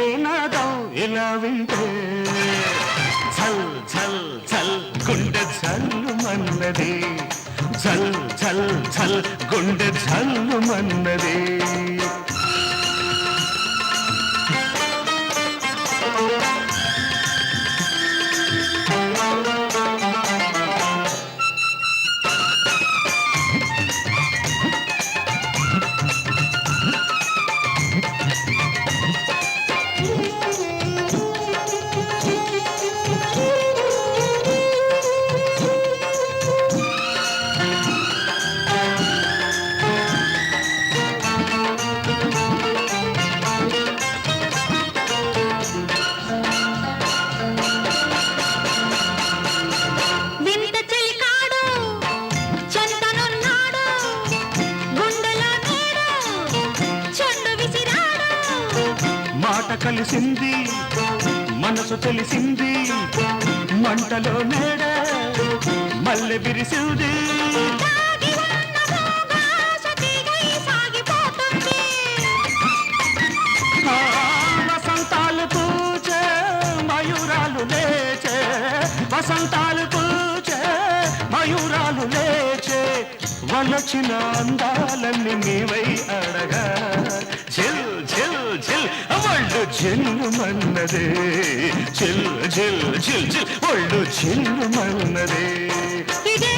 తల్లినాదం ఇలా వింటే చల్ చల్ చల్ గుండె చల్లు మన్నది. చల్ చల్ చల్ గుండె చల్లు మన్నది. కలిసింది మనసు తెలిసింది మంటలో మేడ మల్లె బిరిసింది వసంతాలు పూచే మయూరాలు లేచే వసంతాలు పూచే మయూరాలు లేచే. వలచిన అందాలన్నీ నీవై అడగా. చిల్ చిల్ చిల్ ఒళ్ళు చిల్లు మన్నదే చిల్ చిల్ చిల్ చిల్ ఒళ్ళు చిల్లు మన్నదే ఇదే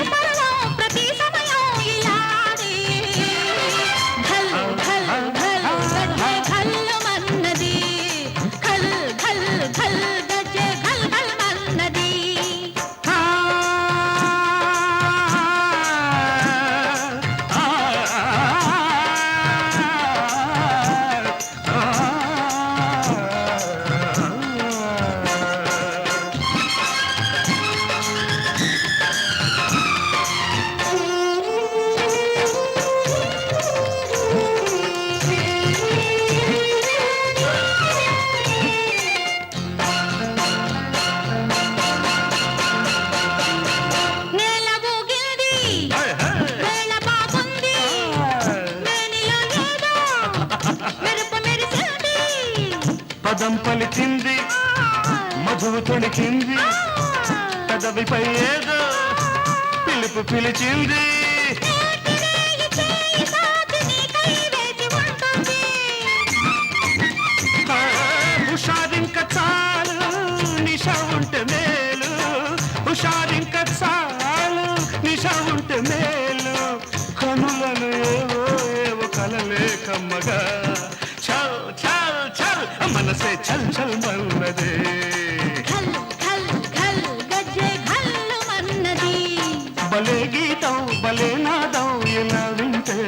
పదం పలిచింది మధువు తొలిచింది పెదవిపై ఏదో పిలుపు పిలిచింది. హుషారింక చాలు నిషా ఉంటే మేలు. హుషారింక చాలు మనసే చల్ చల్ మన్నదే ఘల్ ఘల్ ఘల్ గజ్జె ఘల్లు మన్నది భలే గీతం భలే నాదం ఇలా వింటే